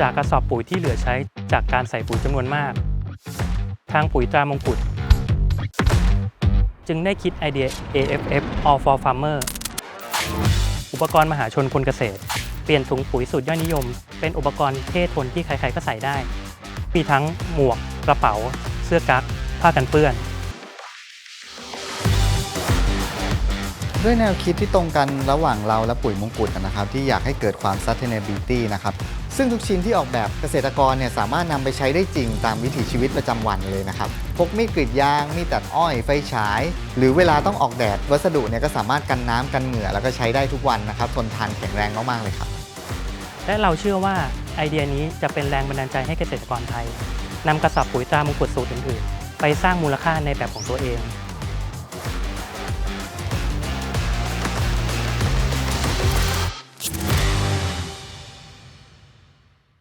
จากกระสอบปุ๋ยที่เหลือใช้จากการใส่ปุ๋ยจำนวนมาก ทางปุ๋ยตรามงกุฎจึงได้คิดไอเดีย AFF All for Farmer อุปกรณ์มหาชนคนเกษตร เปลี่ยนถุงปุ๋ยสูตรยอดนิยม เป็นอุปกรณ์เท่ทนที่ใครๆก็ใส่ได้ มีทั้งหมวก กระเป๋า เสื้อกั๊ก ผ้ากันเปื้อนด้วยแนวคิดที่ตรงกันระหว่างเราและปุ๋ยมงกุฎนะครับ ที่อยากให้เกิดความ sustainability นะครับ ซึ่งทุกชิ้นที่ออกแบบเกษตรกรเนี่ยสามารถนำไปใช้ได้จริงตามวิถีชีวิตประจำวันเลยนะครับ พกมีดกรีดยาง มีดตัดอ้อยไฟฉาย หรือเวลาต้องออกแดด วัสดุเนี่ยก็สามารถกันน้ำกันเหงื่อแล้วก็ใช้ได้ทุกวันนะครับทนทานแข็งแรงมากๆเลยครับ และเราเชื่อว่าไอเดียนี้จะเป็นแรงบันดาลใจให้เกษตรกรไทยนำกระสอบปุ๋ยตามงกุฎสูตรอื่นๆ ไปสร้างมูลค่าในแบบของตัวเอง